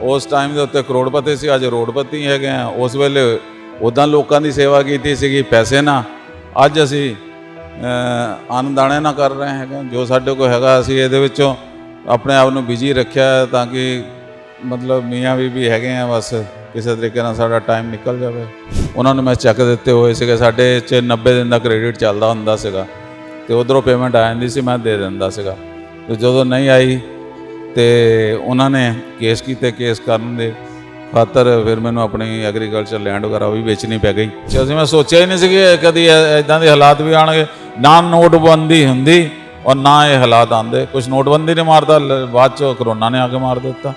ਉਸ ਟਾਈਮ ਦੇ ਉੱਤੇ ਕਰੋੜਪਤੀ ਸੀ ਅੱਜ ਰੋਡਪਤੀ ਹੈਗੇ ਆ। ਉਸ ਵੇਲੇ ਉਦਾਂ ਲੋਕਾਂ ਦੀ ਸੇਵਾ ਕੀਤੀ ਸੀਗੀ ਪੈਸੇ ਨਾ। ਅੱਜ ਅਸੀਂ ਅਹ, ਨਾ ਕਰ ਰਹੇ ਹੈਗੇ ਹਾਂ। ਜੋ ਸਾਡੇ ਕੋਲ ਹੈਗਾ ਅਸੀਂ ਇਹਦੇ ਵਿੱਚੋਂ ਆਪਣੇ ਆਪ ਨੂੰ ਬਿਜ਼ੀ ਰੱਖਿਆ ਤਾਂ ਕਿ ਮਤਲਬ ਮੀਆਂ ਬੀਬੀ ਹੈਗੇ ਆ ਬਸ ਕਿਸੇ ਤਰੀਕੇ ਨਾਲ ਸਾਡਾ ਟਾਈਮ ਨਿਕਲ ਜਾਵੇ। ਉਹਨਾਂ ਨੂੰ ਮੈਂ ਚੈੱਕ ਦਿੱਤੇ ਹੋਏ ਸੀਗੇ ਸਾਡੇ ਚ 90 ਦਿਨ ਦਾ ਕ੍ਰੈਡਿਟ ਚੱਲਦਾ ਹੁੰਦਾ ਸੀਗਾ। ਤੇ ਉਧਰੋਂ ਪੇਮੈਂਟ ਆ ਜਾਂਦੀ ਸੀ ਮੈਂ ਦੇ ਦਿੰਦਾ ਸੀਗਾ। ਤੇ ਜਦੋਂ ਨਹੀਂ ਆਈ ਤੇ ਉਹਨਾਂ ਨੇ ਕੇਸ ਕੀਤੇ, ਕੇਸ ਕਰਨ ਦੇ ਖਾਤਰ ਫਿਰ ਮੈਨੂੰ ਆਪਣੀ ਐਗਰੀਕਲਚਰ ਲੈਂਡ ਵਗੈਰਾ ਉਹ ਵੀ ਵੇਚਣੀ ਪੈ ਗਈ। ਅਸੀਂ ਮੈਂ ਸੋਚਿਆ ਹੀ ਨਹੀਂ ਸੀ ਕਿ ਕਦੀ ਇਦਾਂ ਦੇ ਹਾਲਾਤ ਵੀ ਆਣਗੇ ਨਾ ਨੋਟਬੰਦੀ ਹੁੰਦੀ ਔਰ ਨਾ ਇਹ ਹਾਲਾਤ ਆਂਦੇ ਕੁਝ ਨੋਟਬੰਦੀ ਨੇ ਮਾਰਦਾ ਬਾਅਦ ਚ ਕਰੋਨਾ ਨੇ ਆ ਕੇ ਮਾਰ ਦਿੱਤਾ।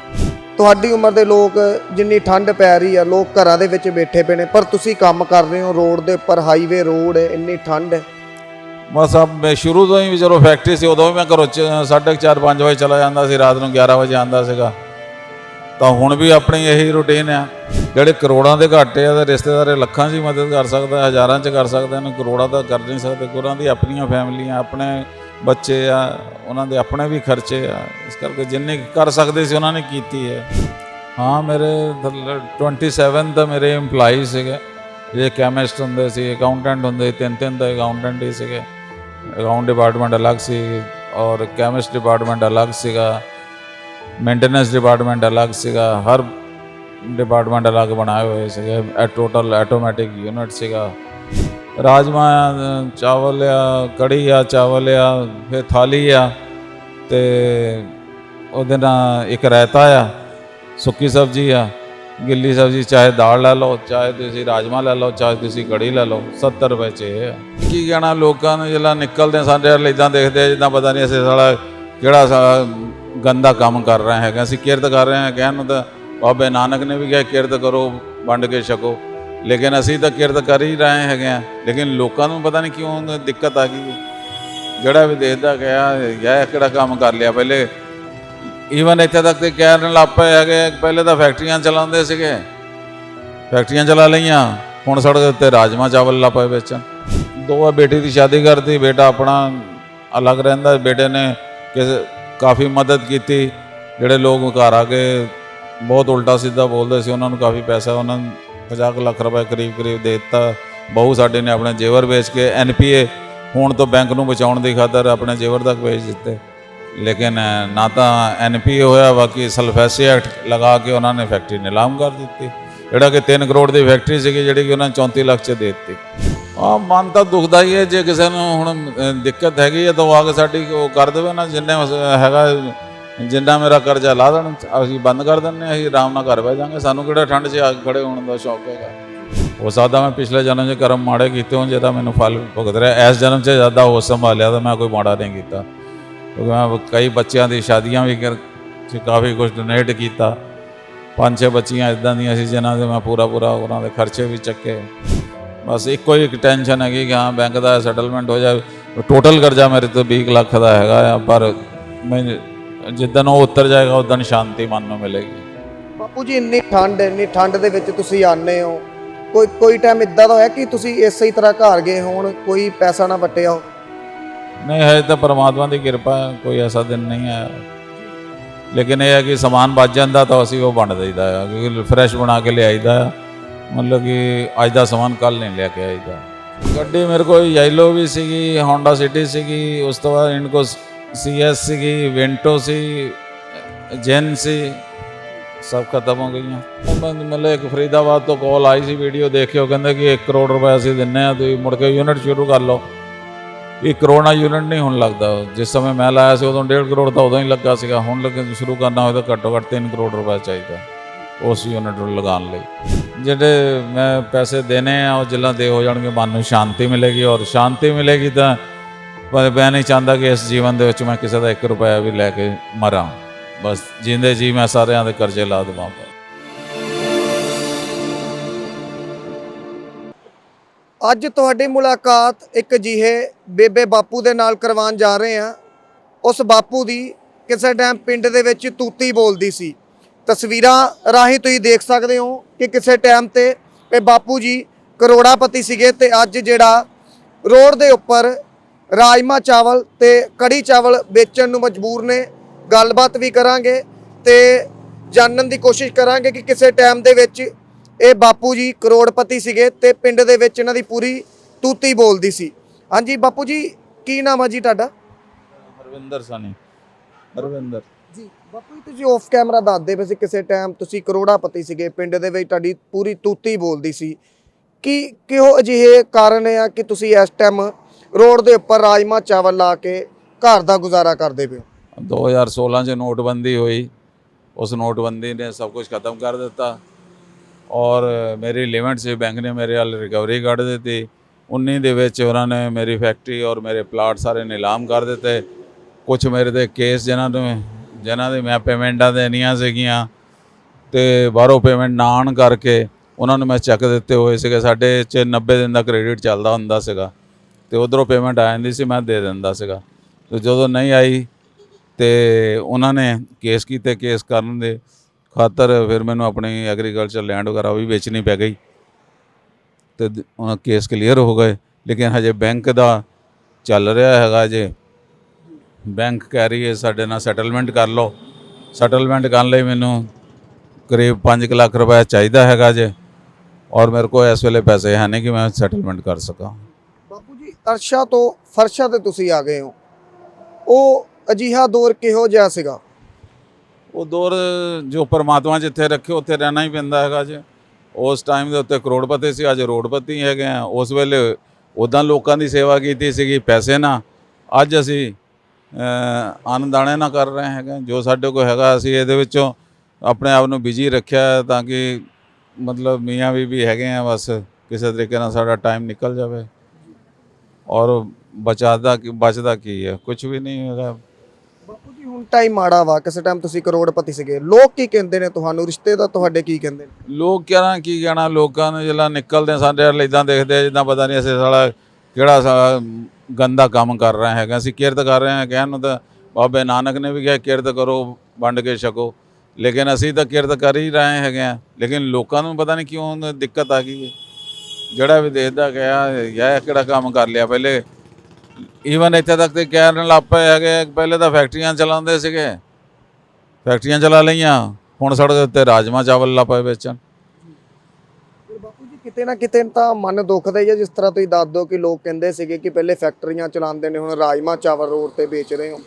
ਤੁਹਾਡੀ ਉਮਰ ਦੇ ਲੋਕ ਜਿੰਨੀ ਠੰਡ ਪੈ ਰਹੀ ਆ, ਲੋਕ ਘਰਾਂ ਦੇ ਵਿੱਚ ਬੈਠੇ ਪਏ ਨੇ, ਪਰ ਤੁਸੀਂ ਕੰਮ ਕਰ ਰਹੇ ਹੋ, ਰੋਡ ਦੇ ਉੱਪਰ ਹਾਈਵੇ ਰੋਡ ਹੈ ਇੰਨੀ ਠੰਡ। ਹੈ ਬਸ ਆ ਮੈਂ ਸ਼ੁਰੂ ਤੋਂ ਹੀ ਵੀ ਜਦੋਂ ਫੈਕਟਰੀ ਸੀ, ਉਦੋਂ ਵੀ ਮੈਂ ਘਰੋਂ 4:30 5 ਵਜੇ ਚਲਾ ਜਾਂਦਾ ਸੀ, ਰਾਤ ਨੂੰ 11 ਵਜੇ ਆਉਂਦਾ ਸੀਗਾ। ਤਾਂ ਹੁਣ ਵੀ ਆਪਣੀ ਇਹੀ ਰੁਟੀਨ ਆ। ਜਿਹੜੇ ਕਰੋੜਾਂ ਦੇ ਘਾਟੇ ਆ, ਤੇ ਰਿਸ਼ਤੇਦਾਰ ਲੱਖਾਂ 'ਚ ਹੀ ਮਦਦ ਕਰ ਸਕਦਾ, ਹਜ਼ਾਰਾਂ 'ਚ ਕਰ ਸਕਦਾ, ਇਹਨੂੰ ਕਰੋੜਾਂ ਦਾ ਕਰ ਨਹੀਂ ਸਕਦੇ। ਉਹਨਾਂ ਦੀ ਆਪਣੀਆਂ ਫੈਮਲੀਆਂ, ਆਪਣੇ ਬੱਚੇ ਆ, ਉਹਨਾਂ ਦੇ ਆਪਣੇ ਵੀ ਖਰਚੇ ਆ। ਇਸ ਕਰਕੇ ਜਿੰਨੇ ਕਰ ਸਕਦੇ ਸੀ, ਉਹਨਾਂ ਨੇ ਕੀਤੀ ਹੈ। ਹਾਂ, ਮੇਰੇ ਥੱਲੇ 27 ਤਾਂ ਮੇਰੇ EMPLOYEE ਸੀਗੇ। ਇਹ ਕੈਮਿਸਟ ਹੁੰਦੇ ਸੀ ਅਕਾਊਂਟੈਂਟ ਹੁੰਦੇ ਸੀ, ਤਿੰਨ ਤਿੰਨ ਤਾਂ ਅਕਾਊਂਟੈਂਟ ਹੀ ਸੀਗੇ। ਅਕਾਊਂਟ ਡਿਪਾਰਟਮੈਂਟ ਅਲੱਗ ਸੀ ਔਰ ਕੈਮਿਸਟ ਡਿਪਾਰਟਮੈਂਟ ਅਲੱਗ ਸੀਗਾ। ਮੇਨਟੇਨੈਂਸ ਡਿਪਾਰਟਮੈਂਟ ਅਲੱਗ ਸੀਗਾ। ਹਰ ਡਿਪਾਰਟਮੈਂਟ ਅਲੱਗ ਬਣਾਏ ਹੋਏ ਸੀਗੇ। ਟੋਟਲ ਆਟੋਮੈਟਿਕ ਯੂਨਿਟ ਸੀਗਾ। ਰਾਜਮਾ ਆ, ਚਾਵਲ ਆ ਕੜੀ ਆ ਚਾਵਲ ਆ ਫਿਰ ਥਾਲੀ ਆ ਤੇ ਉਹਦੇ ਨਾਲ ਇੱਕ ਰਾਇਤਾ ਆ ਸੁੱਕੀ ਸਬਜ਼ੀ ਆ। ਗਿੱਲੀ ਸਬਜ਼ੀ ਚਾਹੇ ਦਾਲ ਲੈ ਲਓ ਚਾਹੇ ਤੁਸੀਂ ਰਾਜਮਾ ਲੈ ਲਓ ਚਾਹੇ ਤੁਸੀਂ ਕੜੀ ਲੈ ਲਓ 70 ਰੁਪਏ ਚ ਇਹ ਆ। ਕੀ ਕਹਿਣਾ ਲੋਕਾਂ ਨੂੰ ਜਿਹੜਾ ਨਿਕਲਦੇ ਆ, ਸਾਡੇ ਵੱਲ ਇਦਾਂ ਦੇਖਦੇ ਜਿੱਦਾਂ ਪਤਾ ਨਹੀਂ ਅਸੀਂ ਸਾਲਾ ਕਿਹੜਾ ਸਾ ਗੰਦਾ ਕੰਮ ਕਰ ਰਹੇ ਹੈਗਾ ਅਸੀਂ ਕਿਰਤ ਕਰ ਰਹੇ ਹਾਂ ਕਹਿਣ ਨੂੰ ਤਾਂ ਬਾਬੇ ਨਾਨਕ ਨੇ ਵੀ ਕਿਹਾ ਕਿਰਤ ਕਰੋ ਵੰਡ ਕੇ ਛਕੋ। ਲੇਕਿਨ ਅਸੀਂ ਤਾਂ ਕਿਰਤ ਕਰ ਹੀ ਰਹੇ ਹੈਗੇ ਆ। ਲੇਕਿਨ ਲੋਕਾਂ ਨੂੰ ਪਤਾ ਨਹੀਂ ਕਿਉਂ ਦਿੱਕਤ ਆ ਗਈ। ਜਿਹੜਾ ਵੀ ਦੇਖਦਾ ਗਿਆ ਇਹ ਕਿਹੜਾ ਕੰਮ ਕਰ ਲਿਆ? ਪਹਿਲੇ ਈਵਨ ਇੱਥੇ ਤੱਕ ਤੇ ਕਹਿਣ ਲੱਗ ਪਏ ਹੈਗੇ, ਪਹਿਲੇ ਤਾਂ ਫੈਕਟਰੀਆਂ ਚਲਾਉਂਦੇ ਸੀਗੇ। ਫੈਕਟਰੀਆਂ ਚਲਾ ਲਈਆਂ, ਹੁਣ ਸੜਕ ਉੱਤੇ ਰਾਜਮਾ ਚਾਵਲ ਲਾ ਪਏ ਵੇਚਣ। ਦੋ ਆ, ਬੇਟੀ ਦੀ ਸ਼ਾਦੀ ਕਰਤੀ, ਬੇਟਾ ਆਪਣਾ ਅਲੱਗ ਰਹਿੰਦਾ, ਬੇਟੇ ਨੇ ਕਿਸੇ ਕਾਫੀ ਮਦਦ ਕੀਤੀ। ਜਿਹੜੇ ਲੋਕ ਘਰ ਆ ਕੇ ਬਹੁਤ ਉਲਟਾ ਸਿੱਧਾ ਬੋਲਦੇ ਸੀ, ਉਹਨਾਂ ਨੂੰ ਕਾਫੀ ਪੈਸਾ, ਉਹਨਾਂ ਨੂੰ 50 ਕੁ ਲੱਖ ਰੁਪਏ ਕਰੀਬ ਕਰੀਬ ਦੇ ਦਿੱਤਾ। ਬਹੁ ਸਾਡੇ ਨੇ ਆਪਣੇ ਜੇਵਰ ਵੇਚ ਕੇ ਐਨਪੀਏ ਹੁਣ ਤੋਂ ਬੈਂਕ ਨੂੰ ਬਚਾਉਣ ਦੀ ਖਾਤਰ ਆਪਣੇ ਜੇਵਰ ਤੱਕ ਵੇਚ ਦਿੱਤੇ। ਲੇਕਿਨ ਨਾ ਤਾਂ ਐਨਪੀਏ ਹੋਇਆ, ਬਾਕੀ ਸਲਫੈਸੀ ਐਕਟ ਲਗਾ ਕੇ ਉਹਨਾਂ ਨੇ ਫੈਕਟਰੀ ਨਿਲਾਮ ਕਰ ਦਿੱਤੀ। ਜਿਹੜਾ ਕਿ 3 ਕਰੋੜ ਦੀ ਫੈਕਟਰੀ ਸੀਗੀ, ਜਿਹੜੀ ਕਿ ਉਹਨਾਂ ਨੇ 34 ਲੱਖ ਚ ਦੇ ਦਿੱਤੀ। ਆ ਮਨ ਤਾਂ ਦੁਖਦਾ ਹੀ ਹੈ, ਜੇ ਕਿਸੇ ਨੂੰ ਹੁਣ ਦਿੱਕਤ ਹੈਗੀ ਹੈ, ਤਾਂ ਉਹ ਆ ਕੇ ਸਾਡੀ ਉਹ ਕਰ ਦੇਵੇ ਨਾ, ਜਿੰਨੇ ਹੈਗਾ, ਜਿੰਨਾ ਮੇਰਾ ਕਰਜ਼ਾ ਲਾ ਦੇਣ, ਅਸੀਂ ਬੰਦ ਕਰ ਦਿੰਨੇ ਅਸੀਂ ਆਰਾਮ ਨਾਲ ਘਰ ਬਹਿ ਜਾਾਂਗੇ। ਸਾਨੂੰ ਕਿਹੜਾ ਠੰਡ 'ਚ ਆ ਕੇ ਖੜੇ ਹੋਣ ਦਾ ਸ਼ੌਕ ਹੈਗਾ? ਹੋ ਸਕਦਾ ਮੈਂ ਪਿਛਲੇ ਜਨਮ 'ਚ ਕਰਮ ਮਾੜੇ ਕੀਤੇ ਹੋਣ ਜਿਹਦਾ ਮੈਨੂੰ ਫਲ ਭੁਗਤ ਰਿਹਾ। ਇਸ ਜਨਮ 'ਚ ਜ਼ਿਆਦਾ ਹੋਸ਼ ਸੰਭਾਲਿਆ, ਤਾਂ ਮੈਂ ਕੋਈ ਮਾੜਾ ਨਹੀਂ ਕੀਤਾ। ਕਿਉਂਕਿ ਮੈਂ ਕਈ ਬੱਚਿਆਂ ਦੀ ਸ਼ਾਦੀਆਂ ਵੀ ਕਰ ਕਾਫੀ ਕੁਝ ਡੋਨੇਟ ਕੀਤਾ। ਪੰਜ ਛੇ ਬੱਚੀਆਂ ਇਦਾਂ ਦੀਆਂ ਸੀ ਜਿਨ੍ਹਾਂ ਦੇ ਮੈਂ ਪੂਰਾ ਪੂਰਾ ਉਹਨਾਂ ਦੇ ਖਰਚੇ ਵੀ ਚੱਕੇ। ਬਸ ਇੱਕੋ ਹੀ ਇੱਕ ਟੈਨਸ਼ਨ ਹੈਗੀ ਕਿ ਹਾਂ ਬੈਂਕ ਦਾ ਸੈਟਲਮੈਂਟ ਹੋ ਜਾਵੇ। ਟੋਟਲ ਕਰਜ਼ਾ ਮੇਰੇ ਤੋਂ 20 ਲੱਖ ਦਾ ਹੈਗਾ ਆ, ਪਰ ਮੈਂ ਜਿੱਦਣ ਉਹ ਉਤਰ ਜਾਏਗਾ, ਉਦੋਂ ਸ਼ਾਂਤੀ ਮਨ ਨੂੰ ਮਿਲੇਗੀ। ਬਾਪੂ ਜੀ, ਇੰਨੀ ਠੰਡ ਇੰਨੀ ਠੰਡ ਦੇ ਵਿੱਚ ਤੁਸੀਂ ਆਨੇ ਹੋ। ਕੋਈ ਕੋਈ ਟਾਈਮ ਇਦਾਂ ਦਾ ਹੋਇਆ ਕਿ ਤੁਸੀਂ ਇਸੇ ਹੀ ਤਰ੍ਹਾਂ ਘਰ ਗਏ ਹੋਣ, ਕੋਈ ਪੈਸਾ ਨਾ ਵਟਿਆ ਹੋ? ਨਹੀਂ ਹੈ ਤਾਂ ਪਰਮਾਤਮਾ ਦੀ ਕਿਰਪਾ ਕੋਈ ਐਸਾ ਦਿਨ ਨਹੀਂ ਆਇਆ। ਲੇਕਿਨ ਇਹ ਹੈ ਕਿ ਸਮਾਨ ਬਚ ਜਾਂਦਾ ਤਾਂ ਅਸੀਂ ਉਹ ਵੰਡ ਦਈਦਾ ਹੈ ਕਿਉਂਕਿ ਫਰੈਸ਼ ਬਣਾ ਕੇ ਲਿਆਈਦਾ ਹੈ ਮਤਲਬ ਕਿ ਅੱਜ ਦਾ ਸਮਾਨ ਕੱਲ ਨਹੀਂ ਲਿਆ ਕੇ ਆਈਦਾ। ਗੱਡੀ ਮੇਰੇ ਕੋਲ ਯੈਲੋ ਵੀ ਸੀਗੀ ਹੋਂਡਾ ਸਿਟੀ ਸੀਗੀ, ਉਸ ਤੋਂ ਬਾਅਦ ਇਨਕੋ ਸੀਐਸ ਸੀਗੀ ਵਿੰਟੋ ਸੀ ਜੈਨ ਸੀ ਸਭ ਖਤਮ ਹੋ ਗਈਆਂ। ਮਤਲਬ ਇੱਕ ਫਰੀਦਾਬਾਦ ਤੋਂ ਕਾਲ ਆਈ ਸੀ ਵੀਡੀਓ ਦੇਖਿਓ, ਕਹਿੰਦੇ ਕਿ 1 ਕਰੋੜ ਰੁਪਏ ਅਸੀਂ ਦਿੰਨੇ ਆ, ਤੁਸੀਂ ਮੁੜ ਕੇ ਯੂਨਿਟ ਸ਼ੁਰੂ ਕਰ ਲਓ। ਇਹ ਕਰੋਨਾ ਯੂਨਿਟ ਨਹੀਂ ਹੁਣ ਲੱਗਦਾ। ਜਿਸ ਸਮੇਂ ਮੈਂ ਲਾਇਆ ਸੀ, ਉਦੋਂ 1.5 ਕਰੋੜ ਤਾਂ ਉਦੋਂ ਹੀ ਲੱਗਾ ਸੀਗਾ। ਹੁਣ ਲੱਗੇ ਸ਼ੁਰੂ ਕਰਨਾ ਹੋਵੇ ਤਾਂ ਘੱਟੋ ਘੱਟ 3 ਕਰੋੜ ਰੁਪਏ ਚਾਹੀਦਾ ਉਸ ਯੂਨਿਟ ਨੂੰ ਲਗਾਉਣ ਲਈ। ਜਿਹੜੇ ਮੈਂ ਪੈਸੇ ਦੇਣੇ ਆ, ਉਹ ਜਿੱਲਾਂ ਦੇ ਹੋ ਜਾਣਗੇ, ਮਨ ਨੂੰ ਸ਼ਾਂਤੀ ਮਿਲੇਗੀ। ਔਰ ਸ਼ਾਂਤੀ ਮਿਲੇਗੀ ਤਾਂ ਪਰ ਮੈਂ ਨਹੀਂ ਚਾਹੁੰਦਾ ਕਿ ਇਸ ਜੀਵਨ ਦੇ ਵਿੱਚ ਮੈਂ ਕਿਸੇ ਦਾ 1 ਰੁਪਇਆ ਵੀ ਲੈ ਕੇ ਮਰਾਂ। ਬਸ ਜਿੰਦੇ ਜੀ ਮੈਂ ਸਾਰਿਆਂ ਦੇ ਕਰਜ਼ੇ ਲਾ ਦੇਵਾਂ। ਅੱਜ ਤੁਹਾਡੀ ਮੁਲਾਕਾਤ ਇੱਕ ਅਜਿਹੇ ਬੇਬੇ ਬਾਪੂ ਦੇ ਨਾਲ ਕਰਵਾਉਣ ਜਾ ਰਹੇ ਹਾਂ। ਉਸ ਬਾਪੂ ਦੀ ਕਿਸੇ ਟਾਈਮ ਪਿੰਡ ਦੇ ਵਿੱਚ ਤੂਤੀ ਬੋਲਦੀ ਸੀ। ਤਸਵੀਰਾਂ ਰਾਹੀਂ ਤੁਸੀਂ ਦੇਖ ਸਕਦੇ ਹੋ ਕਿ ਕਿਸੇ ਟਾਈਮ ਤੇ ਇਹ ਬਾਪੂ ਜੀ ਕਰੋੜਾਪਤੀ ਸੀਗੇ ਤੇ ਅੱਜ ਜਿਹੜਾ ਰੋਡ ਦੇ ਉੱਪਰ ਰਾਜਮਾ ਚਾਵਲ ਤੇ ਕੜੀ ਚਾਵਲ ਵੇਚਣ ਨੂੰ ਮਜਬੂਰ ਨੇ। ਗੱਲਬਾਤ ਵੀ ਕਰਾਂਗੇ ਤੇ ਜਾਣਨ ਦੀ ਕੋਸ਼ਿਸ਼ ਕਰਾਂਗੇ ਕਿ ਕਿਸੇ ਟਾਈਮ ਦੇ ਵਿੱਚ ਇਹ ਬਾਪੂ ਜੀ ਕਰੋੜਪਤੀ ਸੀਗੇ ਤੇ ਪਿੰਡ ਦੇ ਵਿੱਚ ਇਹਨਾਂ ਦੀ ਪੂਰੀ ਤੂਤੀ ਬੋਲਦੀ ਸੀ। ਹਾਂਜੀ ਬਾਪੂ ਜੀ ਕੀ ਨਾਮ ਆ ਜੀ ਤੁਹਾਡਾ? ਹਰਵਿੰਦਰ ਸਾਨੀ। ਹਰਵਿੰਦਰ। ਜੀ ਬਾਪੂ ਜੀ ਤੁਸੀਂ ਆਫ ਕੈਮਰਾ ਦੱਸਦੇ ਪਏ ਸੀ ਕਿਸੇ ਟਾਈਮ ਤੁਸੀਂ ਕਰੋੜਾਪਤੀ ਸੀਗੇ ਪਿੰਡ ਦੇ ਵਿੱਚ ਤੁਹਾਡੀ ਪੂਰੀ ਤੂਤੀ ਬੋਲਦੀ ਸੀ। ਕੀ ਕਿਹੋ ਅਜਿਹੇ ਕਾਰਨ ਆ ਕਿ ਤੁਸੀਂ ਇਸ ਟਾਈਮ ਰੋਡ ਦੇ ਉੱਪਰ ਰਾਜਮਾ ਚਾਵਲ ਲਾ ਕੇ ਘਰ ਦਾ ਗੁਜ਼ਾਰਾ ਕਰਦੇ ਪਏ ਹੋ? 2016 ਚ ਨੋਟਬੰਦੀ ਹੋਈ। ਉਸ ਨੋਟਬੰਦੀ ਨੇ ਸਭ ਕੁਝ ਖਤਮ ਕਰ ਦਿੱਤਾ। ਔਰ ਮੇਰੀ ਲਿਮਿਟ ਸੀ ਬੈਂਕ ਨੇ ਮੇਰੇ ਵੱਲ ਰਿਕਵਰੀ ਕੱਢ ਦਿੱਤੀ। 19 ਦੇ ਵਿੱਚ ਉਹਨਾਂ ਨੇ ਮੇਰੀ ਫੈਕਟਰੀ ਔਰ ਮੇਰੇ ਪਲਾਟ ਸਾਰੇ ਨਿਲਾਮ ਕਰ ਦਿੱਤੇ। ਕੁਝ ਮੇਰੇ ਦੇ ਕੇਸ ਜਿਨ੍ਹਾਂ ਨੂੰ ਜਿਨ੍ਹਾਂ ਦੇ ਮੈਂ ਪੇਮੈਂਟਾਂ ਦੇਣੀਆਂ ਸੀਗੀਆਂ ਤੇ ਬਾਹਰੋਂ ਪੇਮੈਂਟ ਨਾ ਆਉਣ ਕਰਕੇ ਉਹਨਾਂ ਨੂੰ ਮੈਂ ਚੈੱਕ ਦਿੱਤੇ ਹੋਏ ਸੀਗੇ। ਸਾਡੇ ਚ 90 ਦਿਨ ਦਾ ਕ੍ਰੈਡਿਟ ਚੱਲਦਾ ਹੁੰਦਾ ਸੀਗਾ ਤੇ ਉਧਰੋਂ ਪੇਮੈਂਟ ਆ ਜਾਂਦੀ ਸੀ, ਮੈਂ ਦੇ ਦਿੰਦਾ ਸੀਗਾ। ਤੇ ਜਦੋਂ ਨਹੀਂ ਆਈ ਤੇ ਉਹਨਾਂ ਨੇ ਕੇਸ ਕੀਤੇ ਕੇਸ ਕਰਨ ਦੇ ਖਾਤਰ ਫਿਰ ਮੈਨੂੰ ਆਪਣੀ ਐਗਰੀਕਲਚਰ ਲੈਂਡ ਵਗੈਰਾ ਉਹ ਵੀ ਵੇਚਣੀ ਪੈ ਗਈ। ਤੇ ਉਹਨਾਂ ਕੇਸ ਕਲੀਅਰ ਹੋ ਗਏ। ਲੇਕਿਨ ਹਜੇ ਬੈਂਕ ਦਾ ਚੱਲ ਰਿਹਾ ਹੈਗਾ ਜੇ। ਬੈਂਕ ਕਹਿ ਰਹੀ ਹੈ ਸਾਡੇ ਨਾਲ ਸੈਟਲਮੈਂਟ ਕਰ ਲਓ। ਸੈਟਲਮੈਂਟ ਕਰਨ ਲਈ ਮੈਨੂੰ ਕਰੀਬ 5 ਲੱਖ ਰੁਪਏ ਚਾਹੀਦਾ ਹੈਗਾ ਜੇ। ਔਰ ਮੇਰੇ ਕੋਲ ਇਸ ਵੇਲੇ ਪੈਸੇ ਹੈ ਨਹੀਂ ਕਿ ਮੈਂ ਸੈਟਲਮੈਂਟ ਕਰ ਸਕਾਂ। ਬਾਪੂ ਜੀ, ਅਰਸ਼ਾ ਤੋਂ ਫਰਸ਼ਾ ਤੇ ਤੁਸੀਂ ਆ ਗਏ ਹੋ। ਉਹ ਅਜੀਹਾ ਦੌਰ ਕਿਹੋ ਜਿਹਾ ਸੀਗਾ? ਉਹ ਦੌਰ ਜੋ ਪਰਮਾਤਮਾ ਜਿੱਥੇ ਰੱਖੇ ਉੱਥੇ ਰਹਿਣਾ ਹੀ ਪੈਂਦਾ ਹੈਗਾ ਜੀ ਉਸ ਟਾਈਮ ਦੇ ਉੱਤੇ ਕਰੋੜਪਤੀ ਸੀ ਅੱਜ ਰੋਡਪਤੀ ਹੈਗੇ ਆ। ਉਸ ਵੇਲੇ ਉਦਾਂ ਲੋਕਾਂ ਦੀ ਸੇਵਾ ਕੀਤੀ ਸੀਗੀ ਪੈਸੇ ਨਾ। ਅੱਜ ਅਸੀਂ ਅਹ, ਨਾ ਕਰ ਰਹੇ ਹੈਗੇ। ਜੋ ਸਾਡੇ ਕੋਲ ਹੈਗਾ ਅਸੀਂ ਇਹਦੇ ਵਿੱਚੋਂ ਆਪਣੇ ਆਪ ਨੂੰ ਬਿਜ਼ੀ ਰੱਖਿਆ ਤਾਂ ਕਿ ਮਤਲਬ ਮੀਆਂ ਵੀ ਹੈਗੇ ਆ ਬਸ ਕਿਸੇ ਤਰੀਕੇ ਨਾਲ ਸਾਡਾ ਟਾਈਮ ਨਿਕਲ ਜਾਵੇ। ਔਰ ਬਚਾਦਾ ਬਚਦਾ ਕੀ ਹੈ? ਕੁਝ ਵੀ ਨਹੀਂ ਹੈਗਾ। ਬਾਪੂ ਜੀ, ਹੁਣ ਟਾਈਮ ਮਾੜਾ ਵਾ, ਕਿਸੇ ਟਾਈਮ ਤੁਸੀਂ ਕਰੋੜਪਤੀ ਸੀਗੇ। ਲੋਕ ਕੀ ਕਹਿੰਦੇ ਨੇ ਤੁਹਾਨੂੰ? ਰਿਸ਼ਤੇ ਦਾ ਤੁਹਾਡੇ ਕੀ ਕਹਿੰਦੇ ਨੇ? ਲੋਕ ਕਹਿਣਾ ਕੀ ਕਹਿਣਾ? ਲੋਕਾਂ ਨੂੰ ਜਿਹੜਾ ਨਿਕਲਦੇ ਸਾਡੇ ਵੱਲ ਇਦਾਂ ਦੇਖਦੇ ਆ, ਜਿੱਦਾਂ ਪਤਾ ਨਹੀਂ ਅਸੀਂ ਸਾਲਾ ਕਿਹੜਾ ਸਾਲਾ ਗੰਦਾ ਕੰਮ ਕਰ ਰਹੇ ਹੈਗਾ। ਅਸੀਂ ਕਿਰਤ ਕਰ ਰਹੇ ਹਾਂ, ਕਹਿਣ ਨੂੰ ਤਾਂ ਬਾਬੇ ਨਾਨਕ ਨੇ ਵੀ ਕਿਹਾ, ਕਿਰਤ ਕਰੋ, ਵੰਡ ਕੇ ਛਕੋ। ਲੇਕਿਨ ਅਸੀਂ ਤਾਂ ਕਿਰਤ ਕਰ ਹੀ ਰਹੇ ਹੈਗੇ ਆ ਲੇਕਿਨ ਲੋਕਾਂ ਨੂੰ ਪਤਾ ਨਹੀਂ ਕਿਉਂ ਦਿੱਕਤ ਆ ਗਈ ਹੈ। ਜਿਹੜਾ ਵੀ ਦੇਖਦਾ ਗਿਆ ਇਹ ਕਿਹੜਾ ਕੰਮ ਕਰ ਲਿਆ? ਪਹਿਲੇ ਈਵਨ ਇੱਥੇ ਤੱਕ ਤੇ ਕਹਿਣ ਲੱਗ ਪਏ ਹੈਗੇ ਪਹਿਲੇ ਤਾਂ ਫੈਕਟਰੀਆਂ ਚਲਾਉਂਦੇ ਸੀਗੇ। ਫੈਕਟਰੀਆਂ ਚਲਾ ਲਈਆਂ ਹੁਣ ਸੜਕ ਦੇ ਉੱਤੇ ਰਾਜਮਾ ਚਾਵਲ ਲਾ ਪਏ ਵੇਚਣ। ਬਾਪੂ ਜੀ ਕਿਤੇ ਨਾ ਕਿਤੇ ਤਾਂ ਮਨ ਦੁਖਦਾ ਹੀ ਹੈ ਜਿਸ ਤਰ੍ਹਾਂ ਤੁਸੀਂ ਦੱਸ ਦਿਓ ਕਿ ਲੋਕ ਕਹਿੰਦੇ ਸੀਗੇ ਕਿ ਪਹਿਲੇ ਫੈਕਟਰੀਆਂ ਚਲਾਉਂਦੇ ਨੇ ਹੁਣ ਰਾਜਮਾ ਚਾਵਲ ਰੋਡ ਤੇ ਵੇਚ ਰਹੇ ਹੋ।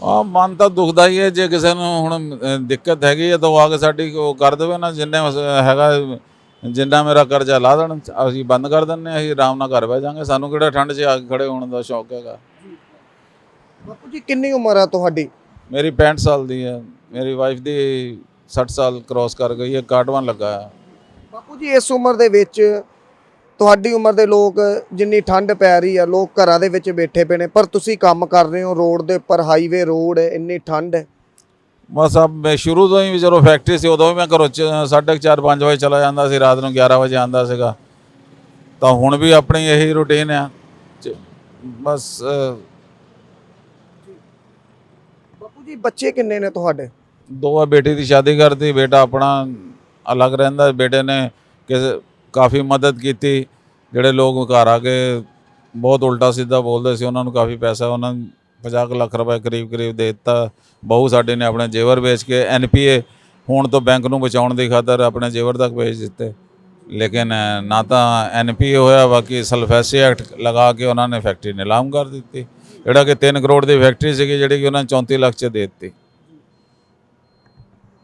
ਆ ਮਨ ਤਾਂ ਦੁਖਦਾ ਹੀ ਹੈ ਜੇ ਕਿਸੇ ਨੂੰ ਹੁਣ ਦਿੱਕਤ ਹੈਗੀ ਹੈ ਤਾਂ ਆ ਕੇ ਸਾਡੀ ਉਹ ਕਰ ਦੇਵੇ ਨਾ ਜਿੰਨੇ ਹੈਗਾ ਜਿੰਨਾ ਮੇਰਾ ਕਰਜ਼ਾ ਲਾ ਦੇਣ ਅਸੀਂ ਬੰਦ ਕਰ ਦਿੰਨੇ ਅਸੀਂ ਆਰਾਮ ਨਾਲ ਘਰ ਬਹਿ ਜਾਾਂਗੇ। ਸਾਨੂੰ ਕਿਹੜਾ ਠੰਡ 'ਚ ਆ ਕੇ ਖੜੇ ਹੋਣ ਦਾ ਸ਼ੌਕ ਹੈਗਾ? ਬਾਪੂ ਜੀ ਕਿੰਨੀ ਉਮਰ ਆ ਤੁਹਾਡੀ? ਮੇਰੀ 65 ਸਾਲ ਦੀ ਹੈ। ਮੇਰੀ ਵਾਈਫ ਦੀ 60 ਸਾਲ ਕ੍ਰਾਸ ਕਰ ਗਈ ਹੈ ਕਾਟਵਾਂ ਲੱਗਾ ਹੈ। ਬਾਪੂ ਜੀ ਇਸ ਉਮਰ ਦੇ ਵਿੱਚ ਤੁਹਾਡੀ ਉਮਰ ਦੇ ਲੋਕ ਜਿੰਨੀ ਠੰਡ ਪੈ ਰਹੀ ਆ ਲੋਕ ਘਰਾਂ ਦੇ ਵਿੱਚ ਬੈਠੇ ਪਏ ਨੇ ਪਰ ਤੁਸੀਂ ਕੰਮ ਕਰ ਰਹੇ ਹੋ ਰੋਡ ਦੇ ਉੱਪਰ ਹਾਈਵੇ ਰੋਡ ਹੈ ਇੰਨੀ ਠੰਡ ਹੈ। ਬਸ ਅਬ ਮੈਂ ਸ਼ੁਰੂ ਤੋਂ ਹੀ ਜਦੋਂ ਫੈਕਟਰੀ ਸੀ ਉਦੋਂ ਵੀ ਮੈਂ ਘਰੋਂ 4:30 5 ਵਜੇ ਚਲਾ ਜਾਂਦਾ ਸੀ ਰਾਤ ਨੂੰ 11 ਵਜੇ ਆਉਂਦਾ ਸੀਗਾ। ਤਾਂ ਹੁਣ ਵੀ ਆਪਣੀ ਇਹੀ ਰੁਟੀਨ ਆ। ਬਸ ਬਾਪੂ ਜੀ ਬੱਚੇ ਕਿੰਨੇ ਨੇ ਤੁਹਾਡੇ? ਦੋ ਆ ਬੇਟੀ ਦੀ ਸ਼ਾਦੀ ਕਰਤੀ ਬੇਟਾ ਆਪਣਾ ਅਲੱਗ ਰਹਿੰਦਾ ਬੇਟੇ ਨੇ ਕਿਸੇ ਕਾਫੀ ਮਦਦ ਕੀਤੀ। ਜਿਹੜੇ ਲੋਕ ਘਰ ਆ ਕੇ ਬਹੁਤ ਉਲਟਾ ਸਿੱਧਾ ਬੋਲਦੇ ਸੀ ਉਹਨਾਂ ਨੂੰ ਕਾਫੀ ਪੈਸਾ ਉਹਨਾਂ 50 ਕੁ ਲੱਖ ਰੁਪਏ ਕਰੀਬ ਕਰੀਬ ਦੇ ਦਿੱਤਾ। ਬਹੂ ਸਾਡੇ ਨੇ ਆਪਣੇ ਜੇਵਰ ਵੇਚ ਕੇ ਐਨਪੀਏ ਹੋਣ ਤੋਂ ਬੈਂਕ ਨੂੰ ਬਚਾਉਣ ਦੀ ਖਾਤਰ ਆਪਣੇ ਜੇਵਰ ਤੱਕ ਵੇਚ ਦਿੱਤੇ। ਲੇਕਿਨ ਨਾ ਤਾਂ ਐਨਪੀਏ ਹੋਇਆ ਬਾਕੀ ਸਲਫੈਸੀ ਐਕਟ ਲਗਾ ਕੇ ਉਹਨਾਂ ਨੇ ਫੈਕਟਰੀ ਨਿਲਾਮ ਕਰ ਦਿੱਤੀ। ਜਿਹੜਾ ਕਿ 3 ਕਰੋੜ ਦੀ ਫੈਕਟਰੀ ਸੀਗੀ ਜਿਹੜੀ ਕਿ ਉਹਨਾਂ ਨੇ 34 ਲੱਖ ਚ ਦੇ ਦਿੱਤੀ।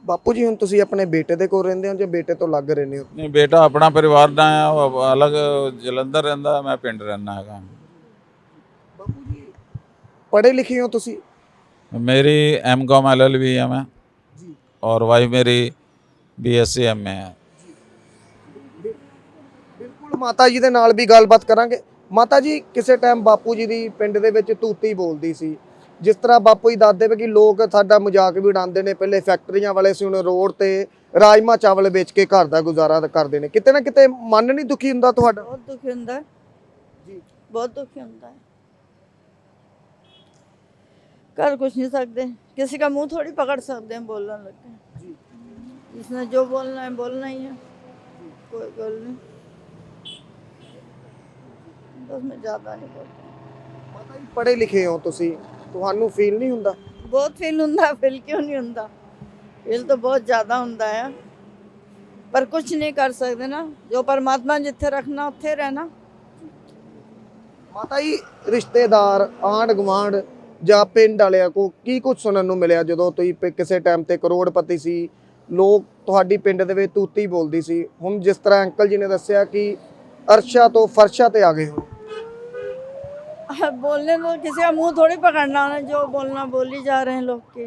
ਬਾਪੂ ਜੀ ਹੁਣ ਤੁਸੀਂ ਆਪਣੇ ਬੇਟੇ ਦੇ ਕੋਲ ਰਹਿੰਦੇ ਹੋ ਜਾਂ ਬੇਟੇ ਤੋਂ ਲੱਗ ਰਹਿੰਦੇ ਹੋ ਨਹੀਂ ਬੇਟਾ ਆਪਣਾ ਪਰਿਵਾਰ ਦਾ ਆ ਉਹ ਅਲੱਗ ਜਲੰਧਰ ਰਹਿੰਦਾ ਮੈਂ ਪਿੰਡ ਰਹਿੰਦਾ ਹੈਗਾ। ਪੜ੍ਹੇ ਲਿਖੇ ਹੋ ਤੁਸੀਂ? ਮੇਰੀ ਐਮਕਾਮ ਐਲਐਲਬੀ ਹੈ ਮੈਂ। ਜੀ। ਔਰ ਵਾਈਫ ਮੇਰੀ ਬੀਐਸਸੀ ਐਮਏ ਹੈ ਬਿਲਕੁਲ ਮਾਤਾ ਜੀ ਦੇ ਨਾਲ ਵੀ ਗੱਲਬਾਤ ਕਰਾਂਗੇ। ਮਾਤਾ ਜੀ ਕਿਸੇ ਟਾਈਮ ਬਾਪੂ ਜੀ ਦੀ ਪਿੰਡ ਦੇ ਵਿੱਚ ਤੂਤੀ ਬੋਲਦੀ ਸੀ। ਜਿਸ ਤਰ੍ਹਾਂ ਬਾਪੂ ਜੀ ਦੱਸਦੇ ਵੇ ਕਿ ਲੋਕ ਸਾਡਾ ਮਜ਼ਾਕ ਵੀ ਉਡਾਉਂਦੇ ਨੇ। ਪਹਿਲੇ ਫੈਕਟਰੀਆਂ ਵਾਲੇ ਸੀ ਹੁਣ ਰੋਡ ਤੇ ਰਾਜਮਾ ਚਾਵਲ ਵੇਚ ਕੇ ਘਰ ਦਾ ਗੁਜ਼ਾਰਾ ਕਰਦੇ ਨੇ। ਕਿਤੇ ਨਾ ਕਿਤੇ ਮਨ ਨਹੀਂ ਦੁਖੀ ਹੁੰਦਾ ਤੁਹਾਡਾ? ਬਹੁਤ ਦੁਖੀ ਹੁੰਦਾ। ਜੀ। ਬਹੁਤ ਦੁਖੀ ਹੁੰਦਾ। ਹੈ कर कुछ नहीं सकते किसी का मुंह थोड़ी पकड़ सकते हैं बोलने लग के ਜੀ जिसने जो बोलना है बोलना ही है कोई गल नहीं बस मैं ज़्यादा नहीं बोलती ਮਾਤਾ ਜੀ ਪੜ੍ਹੇ ਲਿਖੇ ਹੋ ਤੁਸੀਂ ਤੁਹਾਨੂੰ ਫੀਲ ਨਹੀਂ ਹੁੰਦਾ बहुत फील ਹੁੰਦਾ ਫੀਲ ਕਿਉਂ ਨਹੀਂ ਹੁੰਦਾ ਫੀਲ ਤਾਂ ਬਹੁਤ ਜ਼ਿਆਦਾ ਹੁੰਦਾ ਆ ਪਰ ਕੁਝ ਨਹੀਂ ਕਰ ਸਕਦੇ ਨਾ ਜੋ ਪਰਮਾਤਮਾ ਨੇ ਜਿੱਥੇ ਰੱਖਣਾ ਉੱਥੇ ਰਹਿਣਾ ਮਾਤਾ ਜੀ ਰਿਸ਼ਤੇਦਾਰ ਆਂਢ ਗੁਆਂਢ ਜਾਂ ਪਿੰਡ ਵਾਲਿਆਂ ਕੋ ਕੀ ਕੁਝ ਸੁਣਨ ਨੂੰ ਮਿਲਿਆ ਜਦੋਂ ਤੁਸੀਂ ਪ- ਕਿਸੇ ਟਾਈਮ ਤੇ ਕਰੋੜਪਤੀ ਸੀ ਲੋਕ ਤੁਹਾਡੀ ਪਿੰਡ ਦੇ ਵਿੱਚ ਤੂਤੀ ਬੋਲਦੀ ਸੀ ਹੁਣ ਜਿਸ ਤਰ੍ਹਾਂ ਅੰਕਲ ਜੀ ਨੇ ਦੱਸਿਆ ਕਿ ਅਰਸ਼ਾ ਤੋਂ ਫਰਸ਼ਾ ਤੇ ਆ ਗਏ ਹੋ बोलने तो किसी का मुंह थोड़ी पकड़ना है जो बोलना बोली जा रहे हैं लोग के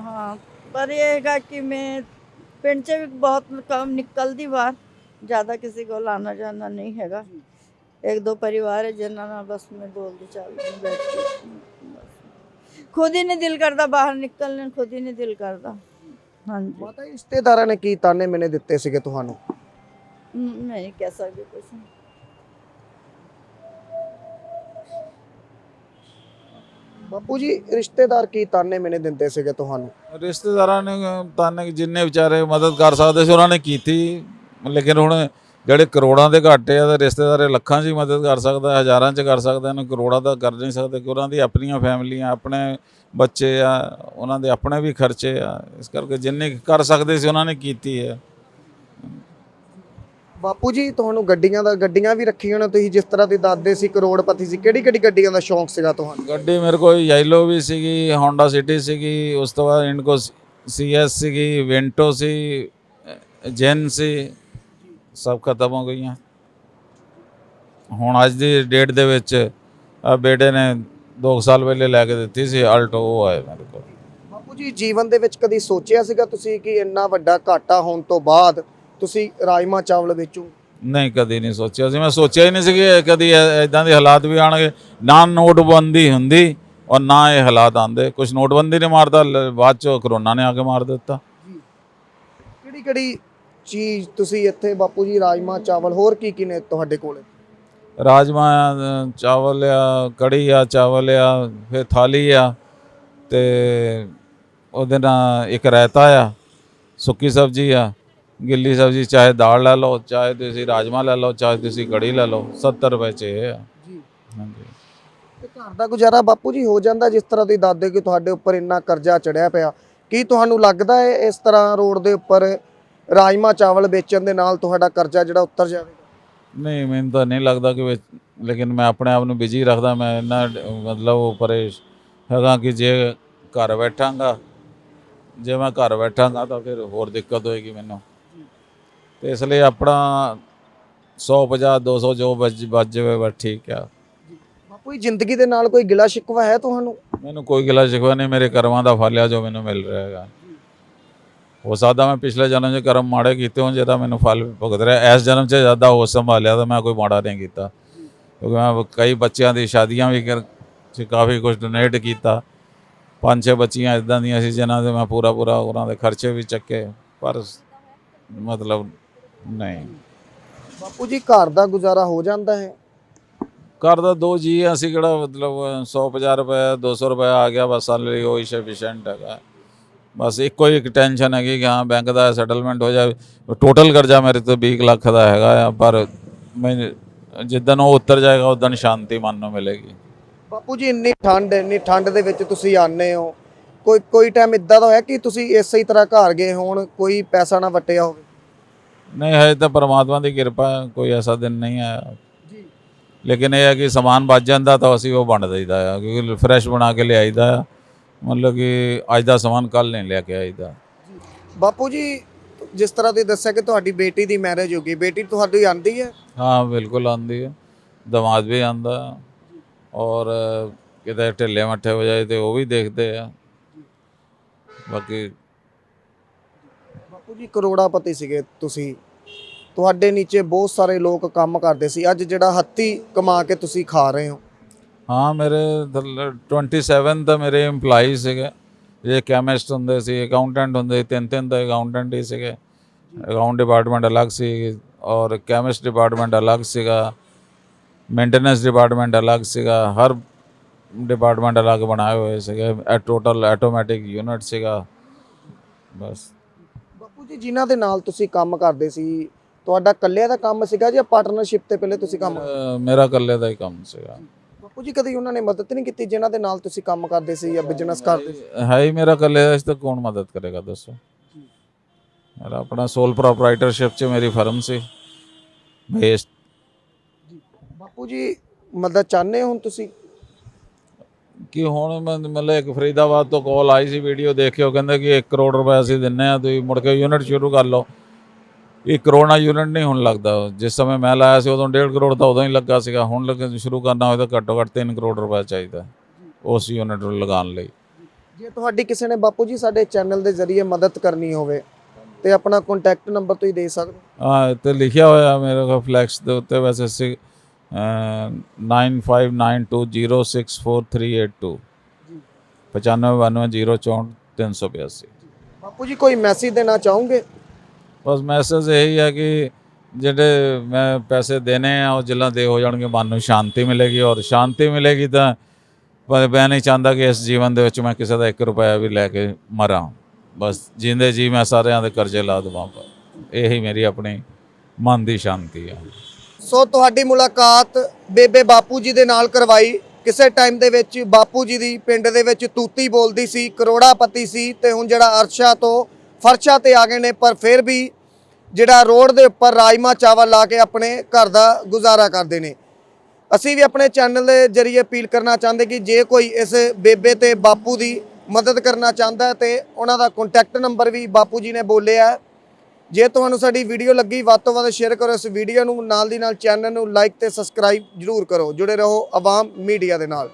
हाँ पर ये है कि मैं पिंड से भी बहुत कम निकलती बाहर ज़्यादा किसी को लाना जाना नहीं हैगा एक दो परिवार है जिन्होंने बस मैं बोलती चल बैठती बस। ਖੁਦ ਹੀ ਨਹੀਂ ਦਿਲ ਕਰਦਾ ਬਾਹਰ ਨਿਕਲਣ ਨੂੰ ਖੁਦ ਹੀ ਨਹੀਂ ਦਿਲ ਕਰਦਾ। ਹਾਂਜੀ। ਮਾਤਾ ਜੀ, ਰਿਸ਼ਤੇਦਾਰਾਂ ਨੇ ਕੀ ਤਾਨੇ ਮੈਨੇ ਦਿੱਤੇ ਸੀਗੇ ਤੁਹਾਨੂੰ? ਨਹੀਂ ਕਹਿ ਸਕਦੀ ਕੁਝ ਬਾਪੂ ਜੀ ਰਿਸ਼ਤੇਦਾਰ ਕੀ ਤਾਨੇ ਮੈਨੇ ਦਿੰਦੇ ਸੀਗੇ ਤੁਹਾਨੂੰ? ਰਿਸ਼ਤੇਦਾਰਾਂ ਨੇ ਤਾਨੇ ਜਿੰਨੇ ਵਿਚਾਰੇ ਮਦਦ ਕਰ ਸਕਦੇ ਸੀ ਉਹਨਾਂ ਨੇ ਕੀਤੀ। ਲੇਕਿਨ ਹੁਣ ਜਿਹੜੇ ਕਰੋੜਾਂ ਦੇ ਘਾਟੇ ਆ ਤੇ ਰਿਸ਼ਤੇਦਾਰ ਲੱਖਾਂ 'ਚ ਹੀ ਮਦਦ ਕਰ ਸਕਦਾ ਹਜ਼ਾਰਾਂ 'ਚ ਕਰ ਸਕਦਾ ਇਹਨੂੰ ਕਰੋੜਾਂ ਦਾ ਕਰ ਨਹੀਂ ਸਕਦੇ ਕਿ ਉਹਨਾਂ ਦੀ ਆਪਣੀਆਂ ਫੈਮਲੀਆਂ ਆਪਣੇ ਬੱਚੇ ਆ ਉਹਨਾਂ ਦੇ ਆਪਣੇ ਵੀ ਖਰਚੇ ਆ ਇਸ ਕਰਕੇ ਜਿੰਨੇ ਕਰ ਸਕਦੇ ਸੀ ਉਹਨਾਂ ਨੇ ਕੀਤੀ ਹੈ ਬਾਪੂ ਜੀ ਤੁਹਾਨੂੰ ਗੱਡੀਆਂ ਦਾ ਗੱਡੀਆਂ ਵੀ ਰੱਖੀਆਂ ਨੇ ਤੁਸੀਂ ਜਿਸ ਤਰ੍ਹਾਂ ਦੇ ਦਾਦੇ ਸੀ ਕਰੋੜਪਤੀ ਸੀ ਕਿਹੜੀ ਕਿਹੜੀ ਗੱਡੀਆਂ ਦਾ ਸ਼ੌਂਕ ਸੀਗਾ ਤੁਹਾਨੂੰ? ਗੱਡੀ ਮੇਰੇ ਕੋਲ ਯੈਲੋ ਵੀ ਸੀਗੀ ਹੋਂਡਾ ਸਿਟੀ ਸੀਗੀ ਉਸ ਤੋਂ ਬਾਅਦ ਇਨਕੋ ਸੀਐਸ ਸੀਗੀ ਵੈਂਟੋ ਸੀ ਜੈਨ ਸੀ। ਸਭ ਖਤਮ ਹੋ ਗਈਆਂ। ਹੁਣ ਅੱਜ ਦੀ ਡੇਟ ਦੇ ਵਿੱਚ ਆ ਬੇਟੇ ਨੇ 2 ਸਾਲ ਪਹਿਲੇ ਲੈ ਕੇ ਦਿੱਤੀ ਸੀ ਆਲਟੋ ਉਹ ਆਏ ਮੇਰੇ ਕੋਲ। ਬਾਪੂ ਜੀ ਜੀਵਨ ਦੇ ਵਿੱਚ ਕਦੀ ਸੋਚਿਆ ਸੀਗਾ ਤੁਸੀਂ ਕਿ ਇੰਨਾ ਵੱਡਾ ਘਾਟਾ ਹੋਣ ਤੋਂ ਬਾਅਦ ਤੁਸੀਂ ਰਾਜਮਾ ਚਾਵਲ ਵੇਚੋ? ਨਹੀਂ ਕਦੀ ਨਹੀਂ ਸੋਚਿਆ ਸੀ। ਮੈਂ ਸੋਚਿਆ ਹੀ ਨਹੀਂ ਸੀ ਕਿ ਕਦੀ ਇਦਾਂ ਦੇ ਹਾਲਾਤ ਵੀ ਆਣਗੇ ਨਾ ਨੋਟਬੰਦੀ ਹੁੰਦੀ ਔਰ ਨਾ ਇਹ ਹਾਲਾਤ ਆਂਦੇ ਕੁਝ ਨੋਟਬੰਦੀ ਨੇ ਮਾਰਦਾ ਬਾਅਦ ਚ ਕਰੋਨਾ ਨੇ ਆ ਕੇ ਮਾਰ ਦਿੱਤਾ। ਕਿਹੜੀ ਕਿਹੜੀ ਚੀਜ਼ ਤੁਸੀਂ ਇੱਥੇ ਬਾਪੂ ਜੀ ਰਾਜਮਾ ਚਾਵਲ ਹੋਰ ਕੀ ਕੀ ਨੇ ਤੁਹਾਡੇ ਕੋਲ? ਰਾਜਮਾ ਆ, ਚਾਵਲ ਆ ਕੜੀ ਆ ਚਾਵਲ ਆ ਫਿਰ ਥਾਲੀ ਆ ਤੇ ਉਹਦੇ ਨਾਲ ਇੱਕ ਰਾਇਤਾ ਆ ਸੁੱਕੀ ਸਬਜ਼ੀ ਆ ਗਿੱਲੀ ਸਬਜ਼ੀ ਚਾਹੇ ਦਾਲ ਲੈ ਲਓ ਚਾਹੇ ਤੁਸੀਂ ਰਾਜਮਾ ਲੈ ਲਓ ਚਾਹੇ ਤੁਸੀਂ ਕੜੀ ਲੈ ਲਓ 70 ਰੁਪਏ ਚ ਇਹ ਆ। ਜੀ। ਹਾਂਜੀ। ਤੇ ਘਰ ਦਾ ਗੁਜ਼ਾਰਾ ਬਾਪੂ ਜੀ ਹੋ ਜਾਂਦਾ ਜਿਸ ਤਰ੍ਹਾਂ ਤੁਸੀਂ ਦਾਦੇ ਕਿ ਤੁਹਾਡੇ ਉੱਪਰ ਇੰਨਾ ਕਰਜ਼ਾ ਚੜਿਆ ਪਿਆ। ਕੀ ਤੁਹਾਨੂੰ ਲੱਗਦਾ ਹੈ ਇਸ ਤਰ੍ਹਾਂ ਰੋਡ ਦੇ ਉੱਪਰ ਰਾਜਮਾ ਚਾਵਲ ਵੇਚਣ ਦੇ ਨਾਲ ਤੁਹਾਡਾ ਕਰਜ਼ਾ ਜਿਹੜਾ ਉੱਤਰ ਜਾਵੇਗਾ? ਨਹੀਂ ਮੈਨੂੰ ਤਾਂ ਨਹੀਂ ਲੱਗਦਾ ਕਿ ਵਿੱਚ- ਲੇਕਿਨ ਮੈਂ ਆਪਣੇ ਆਪ ਨੂੰ ਬਿਜ਼ੀ ਰੱਖਦਾ ਮੈਂ ਇੰਨਾ ਡ- ਮਤਲਬ ਉਹ ਪਰੇਸ਼ ਹੈਗਾ ਕਿ ਜੇ ਘਰ ਬੈਠਾਂਗਾ ਜੇ ਮੈਂ ਘਰ ਬੈਠਾਂਗਾ ਤਾਂ ਫਿਰ ਹੋਰ ਦਿੱਕਤ ਹੋਏਗੀ ਮੈਨੂੰ। ਤੇ ਇਸ ਲਈ ਆਪਣਾ 150 200 ਜੋ ਬਚ ਬਚ ਜਾਵੇ ਬਸ ਠੀਕ ਆ। ਬਾਪੂ ਜੀ ਜ਼ਿੰਦਗੀ ਦੇ ਨਾਲ ਕੋਈ ਗਿਲਾ ਸ਼ਿਕਵਾ ਹੈ ਤੁਹਾਨੂੰ? ਮੈਨੂੰ ਕੋਈ ਗਿਲਾ ਸ਼ਿਕਵਾ ਨਹੀਂ ਮੇਰੇ ਕਰਮਾਂ ਦਾ ਫਲ ਆ ਜੋ ਮੈਨੂੰ ਮਿਲ ਰਿਹਾ ਹੈਗਾ। ਹੋ ਸਕਦਾ ਮੈਂ ਪਿਛਲੇ ਜਨਮ 'ਚ ਕਰਮ ਮਾੜੇ ਕੀਤੇ ਹੋਣ ਜਿਹਦਾ ਮੈਨੂੰ ਫਲ ਭੁਗਤ ਰਿਹਾ। ਇਸ ਜਨਮ 'ਚ ਜ਼ਿਆਦਾ ਹੋਸ਼ ਸੰਭਾਲਿਆ ਤਾਂ ਮੈਂ ਕੋਈ ਮਾੜਾ ਨਹੀਂ ਕੀਤਾ। ਕਿਉਂਕਿ ਮੈਂ ਕਈ ਬੱਚਿਆਂ ਦੀ ਸ਼ਾਦੀਆਂ ਵੀ ਕਰ ਕਾਫੀ ਕੁਝ ਡੋਨੇਟ ਕੀਤਾ। ਪੰਜ ਛੇ ਬੱਚੀਆਂ ਇਦਾਂ ਦੀਆਂ ਸੀ ਜਿਨ੍ਹਾਂ ਦੇ ਮੈਂ ਪੂਰਾ ਪੂਰਾ ਉਹਨਾਂ ਦੇ ਖਰਚੇ ਵੀ ਚੱਕੇ ਪਰ ਮਤਲਬ ਨਹੀਂ। ਬਾਪੂ ਜੀ ਘਰ ਦਾ ਗੁਜ਼ਾਰਾ ਹੋ ਜਾਂਦਾ ਹੈ? ਘਰ ਦਾ ਦੋ ਜੀ ਅਸੀਂ ਕਿਹੜਾ ਮਤਲਬ 150 ਰੁਪਏ 200 ਰੁਪਏ ਆ ਗਿਆ ਬਸ ਸਾਲ ਲਈ ਉਹ ਹੀ ਸਫੀਸ਼ੀਐਂਟ ਹੈਗਾ। ਬਸ ਇੱਕੋ ਹੀ ਇੱਕ ਟੈਨਸ਼ਨ ਹੈਗੀ ਕਿ ਹਾਂ ਬੈਂਕ ਦਾ ਸੈਟਲਮੈਂਟ ਹੋ ਜਾਵੇ। ਟੋਟਲ ਕਰਜ਼ਾ ਮੇਰੇ ਤੋਂ 20 ਲੱਖ ਦਾ ਹੈਗਾ ਆ ਪਰ ਮੈਂ ਜਿੱਦਨ ਉਹ ਉਤਰ ਜਾਏਗਾ ਉਦਨ ਸ਼ਾਂਤੀ ਮਨ ਨੂੰ ਮਿਲੇਗੀ। ਬਾਪੂ ਜੀ ਇੰਨੀ ਠੰਡ ਇੰਨੀ ਠੰਡ ਦੇ ਵਿੱਚ ਤੁਸੀਂ ਆਨੇ ਹੋ। ਕੋਈ ਕੋਈ ਟਾਈਮ ਇਦਾਂ ਦਾ ਹੋਇਆ ਕਿ ਤੁਸੀਂ ਇਸੇ ਹੀ ਤਰ੍ਹਾਂ ਘਰ ਗਏ ਹੋਣ ਕੋਈ ਪੈਸਾ ਨਾ ਵਟਿਆ ਹੋਵੇ? ਨਹੀਂ ਹੈ ਤਾਂ ਪਰਮਾਤਮਾ ਦੀ ਕਿਰਪਾ ਕੋਈ ਐਸਾ ਦਿਨ ਨਹੀਂ ਆਇਆ। ਜੀ। ਲੇਕਿਨ ਇਹ ਹੈ ਕਿ ਸਮਾਨ ਬਚ ਜਾਂਦਾ ਤਾਂ ਅਸੀਂ ਉਹ ਵੰਡ ਦਈਦਾ ਆ ਕਿਉਂਕਿ ਫਰੈਸ਼ ਬਣਾ ਕੇ ਲਿਆਈਦਾ ਆ। ਮਤਲਬ ਕਿ ਅੱਜ ਦਾ ਸਮਾਨ ਕੱਲ ਨਹੀਂ ਲਿਆ ਕੇ ਆਈਦਾ ਬਾਪੂ ਜੀ ਜਿਸ ਤਰ੍ਹਾਂ ਤੁਸੀਂ ਦੱਸਿਆ ਕਿ ਤੁਹਾਡੀ ਬੇਟੀ ਦੀ ਮੈਰਿਜ ਹੋ ਗਈ ਬੇਟੀ ਤੁਹਾਡੀ ਆਂਦੀ ਹੈ? ਹਾਂ ਬਿਲਕੁਲ ਆਂਦੀ ਹੈ। ਦਮਾਦ ਵੀ ਆਂਦਾ ਔਰ ਕਿਤੇ ਢਿੱਲੇ ਮੱਠੇ ਹੋ ਜਾਏ ਤੇ ਉਹ ਵੀ ਦੇਖਦੇ ਆ। ਬਾਕੀ ਬਾਪੂ ਜੀ ਕਰੋੜਾਪਤੀ ਸੀਗੇ ਤੁਸੀਂ। ਤੁਹਾਡੇ ਨੀਚੇ ਬਹੁਤ ਸਾਰੇ ਲੋਕ ਕੰਮ ਕਰਦੇ ਸੀ। ਅੱਜ ਜਿਹੜਾ ਹੱਥੀ ਕਮਾ ਕੇ ਤੁਸੀਂ ਖਾ ਰਹੇ ਹੋ ਹਾਂ ਮੇਰੇ ਥੱਲੇ 27 ਤਾਂ ਮੇਰੇ EMPLOYEE ਸੀਗੇ। ਇਹ ਕੈਮਿਸਟ ਹੁੰਦੇ ਸੀ ਅਕਾਊਂਟੈਂਟ ਹੁੰਦੇ ਸੀ, ਤਿੰਨ ਤਿੰਨ ਤਾਂ ਅਕਾਊਂਟੈਂਟ ਹੀ ਸੀਗੇ। ਅਕਾਊਂਟ ਡਿਪਾਰਟਮੈਂਟ ਅਲੱਗ ਸੀ ਔਰ ਕੈਮਿਸਟ ਡਿਪਾਰਟਮੈਂਟ ਅਲੱਗ ਸੀਗਾ। ਮੇਨਟੇਨੈਂਸ ਡਿਪਾਰਟਮੈਂਟ ਅਲੱਗ ਸੀਗਾ। ਹਰ ਡਿਪਾਰਟਮੈਂਟ ਅਲੱਗ ਬਣਾਏ ਹੋਏ ਸੀਗੇ। ਟੋਟਲ ਆਟੋਮੈਟਿਕ ਯੂਨਿਟ ਸੀਗਾ। ਬਸ। ਬਾਪੂ ਜੀ ਜਿਨ੍ਹਾਂ ਦੇ ਨਾਲ ਤੁਸੀਂ ਕੰਮ ਕਰਦੇ ਸੀ ਤੁਹਾਡਾ ਇਕੱਲਿਆਂ ਦਾ ਕੰਮ ਸੀਗਾ ਜਾਂ ਪਾਰਟਨਰਸ਼ਿਪ ਤੇ ਪਹਿਲੇ ਤੁਸੀਂ ਕੰਮ ਮੇਰਾ ਇਕੱਲੇ ਦਾ ਹੀ ਕੰਮ ਸੀਗਾ। ਬਾਪੂ ਜੀ ਕਦੀ ਉਹਨਾਂ ਨੇ ਮਦਦ ਨਹੀਂ ਕੀਤੀ ਜਿਨ੍ਹਾਂ ਦੇ ਨਾਲ ਤੁਸੀਂ ਕੰਮ ਕਰਦੇ ਸੀ ਜਾਂ ਬਿਜ਼ਨਸ ਕਰਦੇ ਸੀ? ਹੈ ਹੀ ਮੇਰਾ ਇਕੱਲੇ ਦਾ ਇਸ ਤਾਂ ਕੌਣ ਮਦਦ ਕਰੇਗਾ ਦੱਸੋ। ਮੇਰਾ ਆਪਣਾ ਸੋਲ ਪ੍ਰੋਪਰਾਈਟਰਸ਼ਿਪ 'ਚ ਮੇਰੀ ਫਰਮ ਸੀ। ਬੇਸਡ ਬਾਪੂ ਜੀ ਮਦਦ ਚਾਹੁੰਦੇ ਹੋ ਹੁਣ ਤੁਸੀਂ? ਕਿ ਹੁਣ ਮੈਂ- ਮਤਲਬ ਇੱਕ ਫਰੀਦਾਬਾਦ ਤੋਂ ਕਾਲ ਆਈ ਸੀ ਵੀਡੀਓ ਦੇਖਿਓ ਕਹਿੰਦੇ ਕਿ 1 ਕਰੋੜ ਰੁਪਏ ਅਸੀਂ ਦਿੰਨੇ ਆ ਤੁਸੀਂ ਮੁੜ ਕੇ ਯੂਨਿਟ ਸ਼ੁਰੂ ਕਰ ਲਓ। ਇਹ ਕਰੋਨਾ ਯੂਨਿਟ ਨਹੀਂ ਹੁਣ ਲੱਗਦਾ। ਜਿਸ ਸਮੇਂ ਮੈਂ ਲਾਇਆ ਸੀ ਉਦੋਂ 1.5 ਕਰੋੜ ਤਾਂ ਉਦੋਂ ਹੀ ਲੱਗਾ ਸੀਗਾ। ਹੁਣ ਲੱਗੇ ਸ਼ੁਰੂ ਕਰਨਾ ਹੋਵੇ ਤਾਂ ਘੱਟੋ ਘੱਟ 3 ਕਰੋੜ ਰੁਪਏ ਚਾਹੀਦਾ ਉਸ ਯੂਨਿਟ ਨੂੰ ਲਗਾਉਣ ਲਈ। ਜੇ ਤੁਹਾਡੀ ਕਿਸੇ ਨੇ ਬਾਪੂ ਜੀ ਸਾਡੇ ਚੈਨਲ ਦੇ ਜ਼ਰੀਏ ਮਦਦ ਕਰਨੀ ਹੋਵੇ ਤੇ ਆਪਣਾ ਕੰਟੈਕਟ ਨੰਬਰ ਤੁਸੀਂ ਦੇ ਸਕਦੇ ਹੋ? ਇੱਥੇ ਲਿਖਿਆ ਹੋਇਆ ਮੇਰੇ ਕੋਲ ਫਲੈਕਸ ਦੇ ਉੱਤੇ ਵੈਸੇ ਸੀ 9592064382 9592044382 ਬਾਪੂ ਜੀ ਕੋਈ ਮੈਸੇਜ ਦੇਣਾ ਚਾਹੋਗੇ? ਬਸ ਮੈਸੇਜ ਇਹੀ ਹੈ ਕਿ ਜਿਹੜੇ ਮੈਂ ਪੈਸੇ ਦੇਣੇ ਆ, ਉਹ ਜਿੱਲਾਂ ਦੇ ਹੋ ਜਾਣਗੇ, ਮਨ ਨੂੰ ਸ਼ਾਂਤੀ ਮਿਲੇਗੀ ਔਰ ਸ਼ਾਂਤੀ ਮਿਲੇਗੀ ਤਾਂ ਪਰ ਮੈਂ ਨਹੀਂ ਚਾਹੁੰਦਾ ਕਿ ਇਸ ਜੀਵਨ ਦੇ ਵਿੱਚ ਮੈਂ ਕਿਸੇ ਦਾ 1 ਰੁਪਇਆ ਵੀ ਲੈ ਕੇ ਮਰਾਂ। ਬਸ ਜਿੰਦੇ ਜੀ ਮੈਂ ਸਾਰਿਆਂ ਦੇ ਕਰਜ਼ੇ ਲਾ ਦੇਵਾਂ ਇਹੀ ਮੇਰੀ ਆਪਣੀ ਮਨ ਦੀ ਸ਼ਾਂਤੀ ਆ। ਸੋ ਤੁਹਾਡੀ ਮੁਲਾਕਾਤ ਬੇਬੇ ਬਾਪੂ ਜੀ ਦੇ ਨਾਲ ਕਰਵਾਈ। ਕਿਸੇ ਟਾਈਮ ਦੇ ਵਿੱਚ ਬਾਪੂ ਜੀ ਦੀ ਪਿੰਡ ਦੇ ਵਿੱਚ ਤੂਤੀ ਬੋਲਦੀ ਸੀ, ਕਰੋੜਾਪਤੀ ਸੀ ਤੇ ਹੁਣ ਜਿਹੜਾ ਅਰਸ਼ਾ ਤੋਂ ਫਰਸ਼ਾਂ ਤੇ ਆ ਗਏ ਨੇ, ਪਰ ਫਿਰ ਵੀ ਜਿਹੜਾ ਰੋਡ ਦੇ ਉੱਪਰ ਰਾਜਮਾ ਚਾਵਲ ਲਾ ਕੇ ਆਪਣੇ ਘਰ ਦਾ ਗੁਜ਼ਾਰਾ ਕਰਦੇ ਨੇ। ਅਸੀਂ ਵੀ ਆਪਣੇ ਚੈਨਲ ਦੇ ਜਰੀਏ ਅਪੀਲ ਕਰਨਾ ਚਾਹੁੰਦੇ ਕਿ ਜੇ ਕੋਈ ਇਸ ਬੇਬੇ ਤੇ ਬਾਪੂ ਦੀ ਮਦਦ ਕਰਨਾ ਚਾਹੁੰਦਾ ਹੈ ਤੇ ਉਹਨਾਂ ਦਾ ਕੰਟੈਕਟ ਨੰਬਰ ਵੀ ਬਾਪੂ ਜੀ ਨੇ ਬੋਲਿਆ ਜੇ ਤੁਹਾਨੂੰ ਸਾਡੀ ਵੀਡੀਓ ਲੱਗੀ, ਵੱਧ ਤੋਂ ਵੱਧ ਸ਼ੇਅਰ ਕਰੋ ਇਸ ਵੀਡੀਓ ਨੂੰ, ਨਾਲ ਦੀ ਨਾਲ ਚੈਨਲ ਨੂੰ ਲਾਈਕ ਤੇ ਸਬਸਕ੍ਰਾਈਬ ਜਰੂਰ ਕਰੋ। ਜੁੜੇ ਰਹੋ ਆਵਾਮ ਮੀਡੀਆ ਦੇ ਨਾਲ।